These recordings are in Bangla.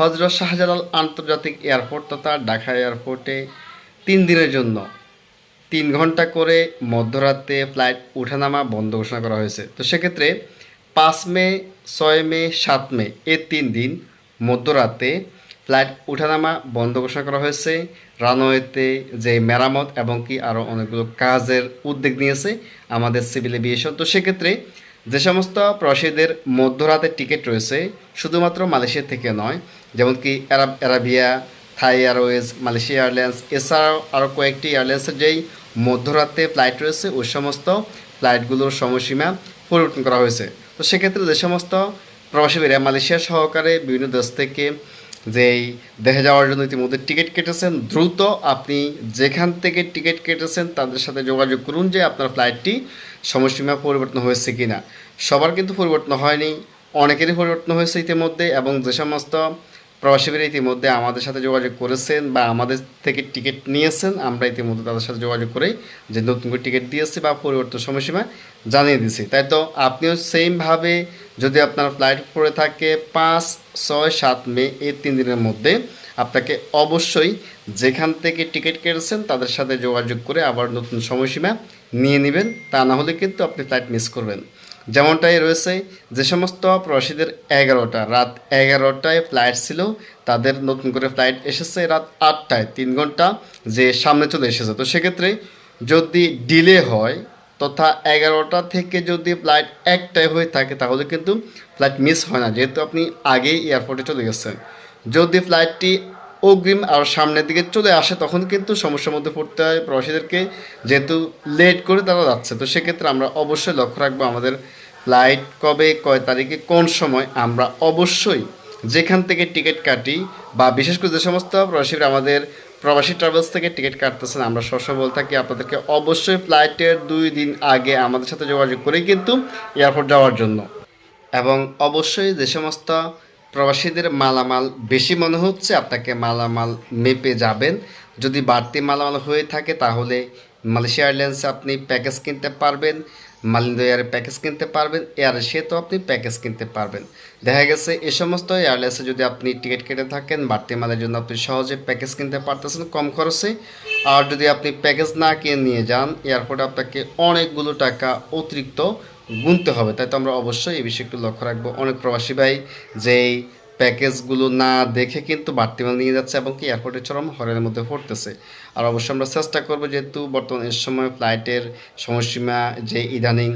হজরত শাহজালাল আন্তর্জাতিক এয়ারপোর্ট তথা ঢাকা এয়ারপোর্টে তিন দিনের জন্য তিন ঘণ্টা করে মধ্যরাতে ফ্লাইট ওঠানামা বন্ধ ঘোষণা করা হয়েছে। তো সেক্ষেত্রে পাঁচ মে, ছয় মে, সাত মে এ তিন দিন মধ্যরাতে ফ্লাইট ওঠানামা বন্ধ ঘোষণা করা হয়েছে। রানওয়েতে যে মেরামত এবং কি আরও অনেকগুলো কাজের উদ্যোগ নিয়েছে আমাদের সিভিল এভিয়েশন। তো সেক্ষেত্রে যে সমস্ত প্রবাসীদের মধ্যরাতে টিকিট রয়েছে, শুধুমাত্র মালয়েশিয়া থেকে নয় যেমন কি Arab Arabia Thai Airways Malaysia Airlines এছাড়াও আরও কয়েকটি এয়ারলাইন্সের যেই মধ্যরাতে ফ্লাইট রয়েছে, ওই সমস্ত ফ্লাইটগুলোর সময়সীমা পরিবর্তন করা হয়েছে। তো সেক্ষেত্রে যে সমস্ত প্রবাসীরা মালয়েশিয়া সহকারে বিভিন্ন দেশ থেকে যেই দেখে যাওয়ার জন্য ইতিমধ্যে টিকিট কেটেছেন, দ্রুত আপনি যেখান থেকে টিকিট কেটেছেন তাদের সাথে যোগাযোগ করুন যে আপনার ফ্লাইটটি সময়সীমা পরিবর্তন হয়েছে কি না সবার কিন্তু পরিবর্তন হয়নি, অনেকেরই পরিবর্তন হয়েছে ইতিমধ্যে এবং যে সমস্ত প্রবাসীরা ইতিমধ্যে আমাদের সাথে যোগাযোগ করেছেন বা আমাদের থেকে টিকিট নিয়েছেন। আমরা ইতিমধ্যে তাদের সাথে যোগাযোগ করে যে নতুন করে টিকিট দিয়েছি বা পরিবর্তন সময়সীমা জানিয়ে দিয়েছি। তাই তো আপনিও সেমভাবে যদি আপনার ফ্লাইট পড়ে থাকে পাঁচ, ছয়, সাত মে এই তিন দিনের মধ্যে আপনাকে অবশ্যই যেখান থেকে টিকিট কেটেছেন তাদের সাথে যোগাযোগ করে আবার নতুন সময়সীমা নিয়ে নেবেন। তা না হলে কিন্তু আপনি ফ্লাইট মিস করবেন। যেমনটাই রয়েছে, যে সমস্ত প্রবাসীদের এগারোটা, রাত এগারোটায় ফ্লাইট ছিল, তাদের নতুন করে ফ্লাইট এসেছে রাত আটটায়, তিন ঘণ্টা যে সামনে চলে এসেছে। তো সেক্ষেত্রে যদি ডিলে হয়, তথা এগারোটা থেকে যদি ফ্লাইট একটায় হয়ে থাকে, তাহলে কিন্তু ফ্লাইট মিস হয় না, যেহেতু আপনি আগেই এয়ারপোর্টে চলে গেছেন। যদি ফ্লাইটটি অগ্রিম আর সামনের দিকে চলে আসে, তখন কিন্তু সমস্যার মধ্যে পড়তে হয় প্রবাসীদেরকে। যেহেতু লেট করে তারা যাচ্ছে, তো সেক্ষেত্রে আমরা অবশ্যই লক্ষ্য রাখব আমাদের ফ্লাইট কবে, কয় তারিখে, কোন সময় আমরা অবশ্যই যেখান থেকে টিকিট কাটি বা বিশেষ করে যে সমস্ত প্রবাসীরা আমাদের প্রবাসী ট্রাভেলস থেকে টিকিট কাটতেছেন, আমরা সবসময় বলে থাকি আপনাদেরকে অবশ্যই ফ্লাইটের দুই দিন আগে আমাদের সাথে যোগাযোগ করেই কিন্তু এয়ারপোর্ট যাওয়ার জন্য। এবং অবশ্যই যে সমস্ত প্রবাসীদের মালামাল বেশি মনে হচ্ছে, আপনাকে মালামাল মেপে যাবেন। যদি বাড়তি মালামাল হয়ে থাকে, তাহলে মালয়েশিয়া এয়ারলাইন্সে আপনি প্যাকেজ কিনতে পারবেন মালিন্দ এয়ারে প্যাকেজ কিনতে পারবেন, এয়ার এশিয়াতেও আপনি প্যাকেজ কিনতে পারবেন। দেখা গেছে, এ সমস্ত এয়ারলাইন্সে যদি আপনি টিকিট কেটে থাকেন, বাড়তি মালের জন্য আপনি সহজে প্যাকেজ কিনতে পারতেছেন কম খরচে। আর যদি আপনি প্যাকেজ না কিনে নিয়ে যান এয়ারপোর্টে আপনাকে অনেকগুলো টাকা অতিরিক্ত গুনতে হবে। তাই তো আমরা অবশ্যই এই বিষয়ে একটু লক্ষ্য রাখব। অনেক প্রবাসী ভাই যেই প্যাকেজগুলো না দেখে কিন্তু বাড়তি মাল নিয়ে যাচ্ছে এবং কি এয়ারপোর্টের চরম হরের মধ্যে পড়তেছে। আর অবশ্যই আমরা চেষ্টা করব যেহেতু বর্তমান এর সময় ফ্লাইটের সময়সীমা যে ইদানিং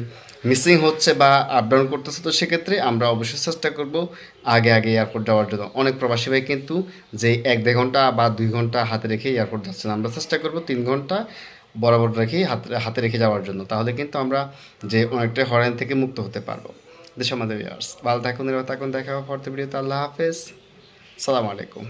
মিসিং হচ্ছে বা আপ ডাউন করতেছে, তো সেক্ষেত্রে আমরা অবশ্যই চেষ্টা করব আগে আগে এয়ারপোর্ট যাওয়ার জন্য। অনেক প্রবাসী ভাই কিন্তু যে এক দেড় ঘণ্টা বা দুই ঘণ্টা হাতে রেখে এয়ারপোর্ট যাচ্ছেন, আমরা চেষ্টা করব তিন ঘণ্টা বরাবর রেখেই হাতে হাতে রেখে যাওয়ার জন্য। তাহলে কিন্তু আমরা যে অনেকটা হরেন থেকে মুক্ত হতে পারব। দেশ আমাদের ইয়ার্স ভালো থাকুন থাকুন। দেখা হবে পরতে ভিডিওতে। আল্লাহ হাফেজ। সালাম আলাইকুম।